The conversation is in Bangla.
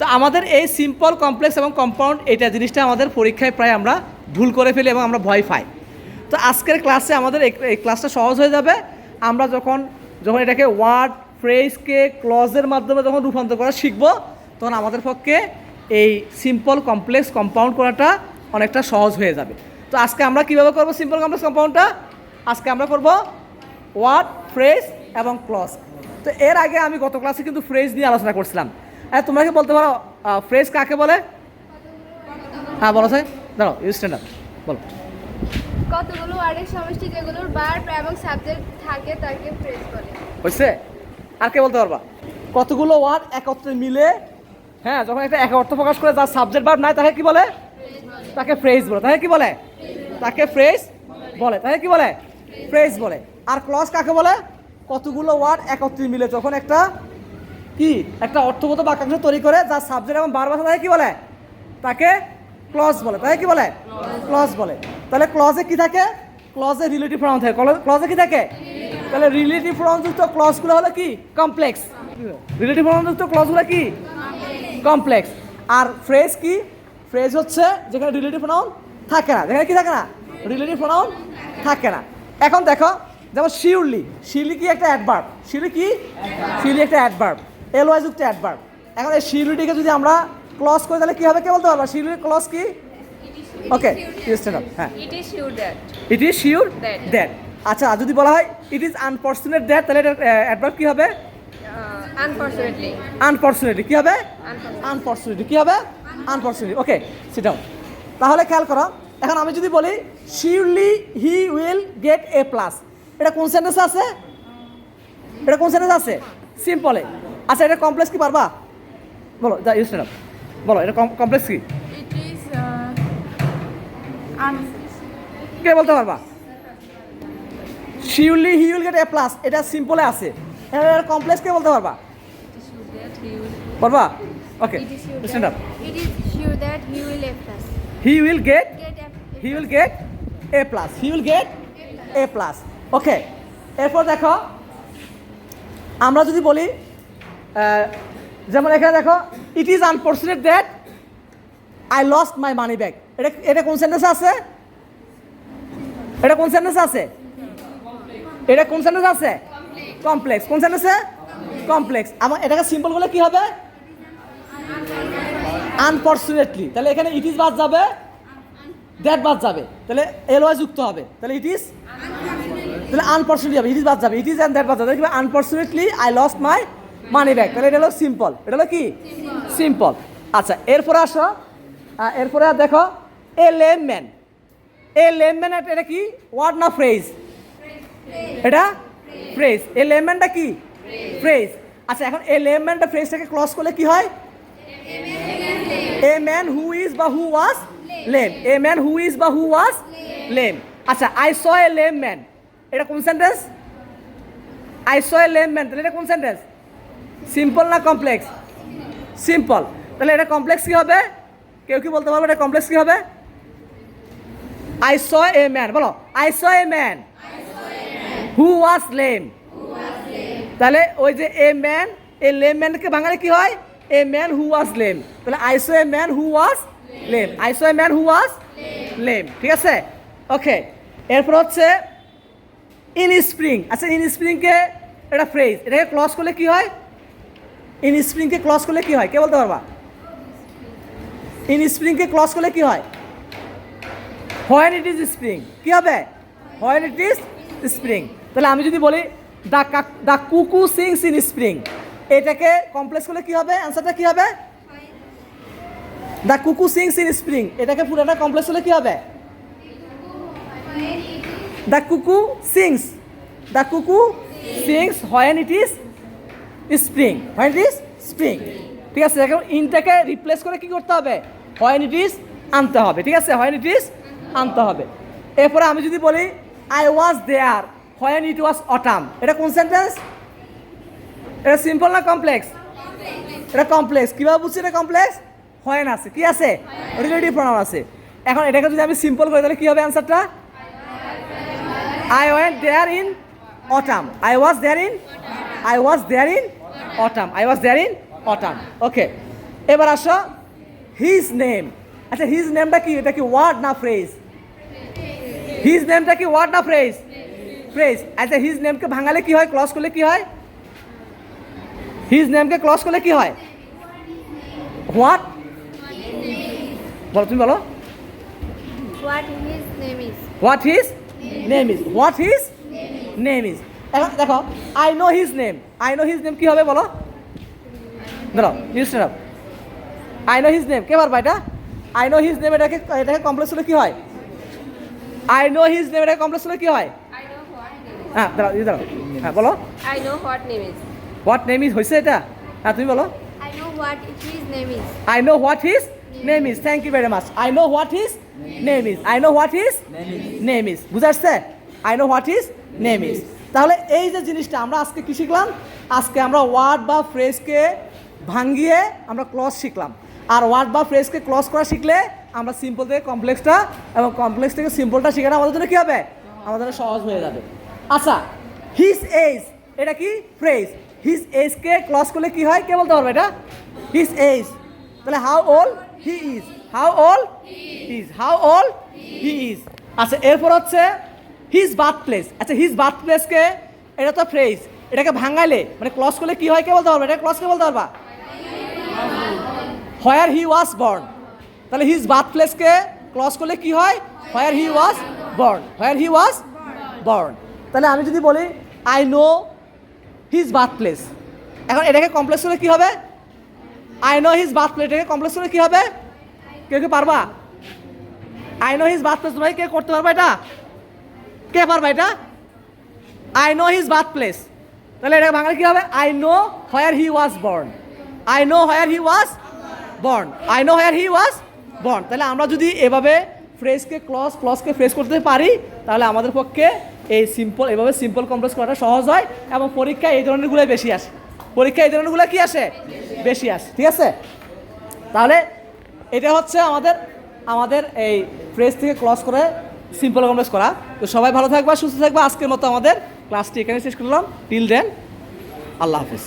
তো আমাদের এই সিম্পল কমপ্লেক্স এবং কম্পাউন্ড এটা জিনিসটা আমাদের পরীক্ষায় প্রায় আমরা ভুল করে ফেলি এবং আমরা ভয় পাই। তো আজকের ক্লাসে আমাদের এই- ক্লাসটা সহজ হয়ে যাবে। আমরা যখন যখন এটাকে ওয়ার্ড ফ্রেজকে ক্লজের মাধ্যমে যখন রূপান্তর করা শিখব, তখন আমাদের পক্ষে এই সিম্পল কমপ্লেক্স কম্পাউন্ড করাটা অনেকটা সহজ হয়ে যাবে। তো আজকে আমরা কীভাবে করব সিম্পল কমপ্লেক্স কম্পাউন্ডটা আজকে আমরা করব ওয়ার্ড ফ্রেজ এবং ক্লজ তো এর আগে আমি গত ক্লাসে কিন্তু ফ্রেজ নিয়ে আলোচনা করছিলাম। হ্যাঁ তোমরা কি বলতে পারো ফ্রেজ কাকে বলে? হ্যাঁ বলো স্যার দাঁড়াও ইউ স্ট্যান্ড আপ বলো। কতগুলো ওয়ার্ডের সমষ্টি যেগুলোর ভার্ব এবং সাবজেক্ট থাকে তাকে ফ্রেজ বলে। হয়েছে আর কে বলতে পারবা? কতগুলো ওয়ার্ড একত্রে মিলে হ্যাঁ যখন একটা এক অর্থ প্রকাশ করে যার সাবজেক্ট ভার্ব নাই তাকে কি বলে? তাকে ফ্রেজ বলে। তাকে কি বলে? তাকে ফ্রেজ বলে। তাকে কি বলে? ফ্রেজ বলে। আর ক্লজ কাকে বলে? কতগুলো ওয়ার্ড একত্রে মিলে যখন একটা কি? একটা অর্থগত বাক্যাংশ তৈরি করে যার সাবজেক্ট এবং বারবার তাকে কি বলে? তাকে ক্লজ বলে। তাকে কি বলে? ক্লজ বলে। তাহলে ক্লজে কি থাকে? ক্লজে রিলেটিভ প্রনাউন থাকে। ক্লজে কি থাকে? তাহলে রিলেটিভ প্রনাউনযুক্ত ক্লজগুলো হলো কি? কমপ্লেক্স রিলেটিভ প্রনাউনযুক্ত ক্লজগুলো কি? কমপ্লেক্স আর ফ্রেজ কি? ফ্রেজ হচ্ছে যেখানে রিলেটিভ প্রনাউন থাকে না। যেখানে কি থাকে না? রিলেটিভ প্রনাউন থাকে না। এখন দেখো, যেমন শিউরলি শিউরলি কি একটা অ্যাডভার্ব শিউরলি কি? শিউরলি একটা অ্যাডভার্ব এল ওয়াই যুক্ত অ্যাডভার্ব এখন এই শিউরলিটিকে যদি আমরা ক্লজ করি তাহলে কি হবে কে বলতে পারবা? শিউরলির ক্লজ কি? ওকে হ্যাঁ। It is sure that it is sure that আচ্ছা যদি বলা হয় ইট ইজ আনফর্চুনেট দ্যাট তাহলে এটা অ্যাডভার্ব কি হবে? আনফর্চুনেটলি আনফর্চুনেটলি কি হবে? আনফর্চুনেটলি কি হবে? আনফর্চুনেটলি ওকে সিট ডাউন তাহলে খেয়াল করো এখন আমি যদি বলি surely he will get A plus এটা কোন সেন্টেন্স আছে? এটা কোন সেন্টেন্স আছে? সিম্পলে আচ্ছা এটা কমপ্লেক্স কি পারবা? বলো যা ইউজ বলো এটা কমপ্লেক্স কি? ইট কে বলতে পারবা? Surely he will get A plus এটা সিম্পলে আছে। এটা কমপ্লেক্স কে বলতে পারবা? পারবা? Okay stand up it is sure that he will A plus he will get he will get A plus he will get A plus okay এরপর দেখো আমরা যদি বলি যেমন এখানে দেখো it is unfortunate that I lost my money bag এটা এটা কোন সেন্টেন্স আছে? এটা কোন সেন্টেন্স আছে? এটা কোন সেন্টেন্স আছে? কমপ্লেক্স কোন সেন্টেন্সে কমপ্লেক্স আমার এটাকে সিম্পল বলে কি হবে? আনফর্চুনেটলি তাহলে এখানে ইট ইজ বাদ যাবে। দ্যাট বাদ যাবে। তাহলে এল ওয়াই যুক্ত হবে। তাহলে ইট ইজ তাহলে আনফর্চুনেটলি হবে। ইট ইজ বাদ যাবে। ইট ইজ অ্যান্ড দ্যাট বাদ যাবে। Unfortunately I lost my money bag তাহলে এটা হলো সিম্পল এটা হলো কি? সিম্পল আচ্ছা এরপরে আসো। এরপরে দেখো a lame man a lame man এটা কি? ওয়ার্ড না ফ্রেজ এটা? ফ্রেজ এ লেমম্যানটা কি? ফ্রেজ আচ্ছা এখন এ লেমম্যানটা ফ্রেজটাকে ক্লস করলে কি হয়? এ ম্যান হু ইজ বা who was lame a man who is বা হু ওয়াজ লেম আচ্ছা I saw a lame man এটা কোন sentence I saw a lame man তাহলে এটা কোন সেন্টেন্স সিম্পল না কমপ্লেক্স সিম্পল তাহলে এটা কমপ্লেক্স কী হবে? কেউ কি বলতে পারবে এটা কমপ্লেক্স কী হবে? আই স এ ম্যান বলো I saw a man who was lame তাহলে ওই যে এ ম্যান এ লেম ম্যানকে বাঙালি কি হয়? A man who was lame তাহলে আইসো এ ম্যান হু ওয়াজ লেম আইসো এ ম্যান হু ওয়াজ লেম ঠিক আছে? ওকে এরপর হচ্ছে ইন স্প্রিং আচ্ছা ইন স্প্রিংকে এটা ফ্রেজ এটাকে ক্লস করলে কি হয়? ইন স্প্রিংকে ক্লস করলে কি হয়? কে বলতে পারবা? ইন স্প্রিংকে ক্লস করলে কি হয়? হোয়েন ইট ইজ স্প্রিং কী হবে? হোয়েন ইট ইজ স্প্রিং তাহলে আমি যদি বলি the the cuckoo sings in spring এটাকে কমপ্লেক্স করলে কি হবে? অ্যান্সারটা কি হবে? The cuckoo sings in spring এটাকে পুরোটা কমপ্লেক্স করলে কি হবে? The cuckoo sings the cuckoo sings when it is spring when it is spring ঠিক আছে, এখন ইনটাকে রিপ্লেস করে কি করতে হবে? হোয়েন ইট ইজ আনতে হবে। ঠিক আছে হোয়েন ইট ইজ আনতে হবে। এরপরে আমি যদি বলি I was there when it was autumn এটা কোন সেন্টেন্স এটা সিম্পল না কমপ্লেক্স এটা কমপ্লেক্স কীভাবে বুঝছি এটা কমপ্লেক্স হোয়েন আছে। কি আছে? রিলেটিভ প্রনাউন আছে। এখন এটাকে যদি আমি সিম্পল করি, তাহলে কি হবে অ্যান্সারটা I went there in autumn I was there in I was there in autumn I was there in autumn okay এবার আসো হিজ নেম আচ্ছা হিজ নেমটা কি? এটা কি ওয়ার্ড না ফ্রেজ হিজ নেমটা কি ওয়ার্ড না ফ্রেজ ফ্রেজ আচ্ছা হিজ নেমকে ভাঙালে কি হয়? ক্লস করলে কি হয়? হিজ নেমকে ক্লস করলে কি হয়? হোয়াট বলো তুমি বলো। What his name is what his name is what his name is এখন দেখো I know his name I know his name কি হবে বলো ধরো নিউজ আই নো হিজ নেম কে পারবা এটা আই নো হিজ নেম এটাকে এটাকে কমপ্লেক্স হলে কি হয় আই নো হিজ নেম এটাকে কমপ্লেক্স হলে কি হয় আই নো হোয়াট হ্যাঁ দাঁড়াও দাঁড়াও হ্যাঁ বলো I know what name is what name is হয়েছে এটা হ্যাঁ তুমি বলো I know what his name is I know what his name is. Thank you very much. I know what his name is. I know what his name is. বুঝে আসছে I know what is name is তাহলে এই যে জিনিসটা, আমরা আজকে কী শিখলাম? আজকে আমরা ওয়ার্ড বা ফ্রেজকে ভাঙিয়ে আমরা ক্লস শিখলাম। আর ওয়ার্ড বা ফ্রেজকে ক্লস করা শিখলে আমরা সিম্পল থেকে কমপ্লেক্সটা এবং কমপ্লেক্স থেকে সিম্পলটা শেখানো আমাদের জন্য কী হবে? আমাদের সহজ হয়ে যাবে। আচ্ছা হিজ এজ এটা কি? ফ্রেজ হিজ এজকে ক্লস করলে কি হয়? কে বলতে পারবে এটা? হিজ এজ তাহলে how old he is how old is how old he is আচ্ছা এরপর হচ্ছে হিজ বার্থ প্লেস আচ্ছা হিজ বার্থ প্লেসকে এটা তো ফ্রেজ এটাকে ভাঙাইলে মানে ক্লস করলে কি হয় কে বলতে পারবে? এটা ক্লসকে বলতে পারবা? হোয়ার হি ওয়াজ বর্ন তাহলে হিজ বার্থ প্লেসকে ক্লস করলে কি হয়? Where he was born where he was born তাহলে আমি যদি বলি I know his birth place এখন এটাকে কমপ্লেক্স করলে কি হবে? I know his birth place এটাকে কমপ্লেক্স হলে কি হবে? কেউ কি পারবা? I know his birth place ভাই, কে করতে পারবা এটা? কে পারবা এটা? I know his birth place তাহলে এটা বাংলা কি হবে? I know where he was born I know where he was born I know where he was born তাহলে আমরা যদি এভাবে ফ্রেজকে ক্লস ক্লসকে ফ্রেজ করতে পারি, তাহলে আমাদের পক্ষে এই সিম্পল এভাবে সিম্পল কমপ্লেক্স করাটা সহজ হয় এবং পরীক্ষায় এই ধরনেরগুলোই বেশি আসে। পরীক্ষায় এই ধরনেরগুলো কি আসে? বেশি আসে। ঠিক আছে? তাহলে এটা হচ্ছে আমাদের আমাদের এই ফ্রেজ থেকে ক্লস করে সিম্পল কমপ্লেক্স করা। তো সবাই ভালো থাকবা, সুস্থ থাকবা। আজকের মতো আমাদের ক্লাসটি এখানে শেষ করলাম। টিল দেন আল্লাহ হাফিজ।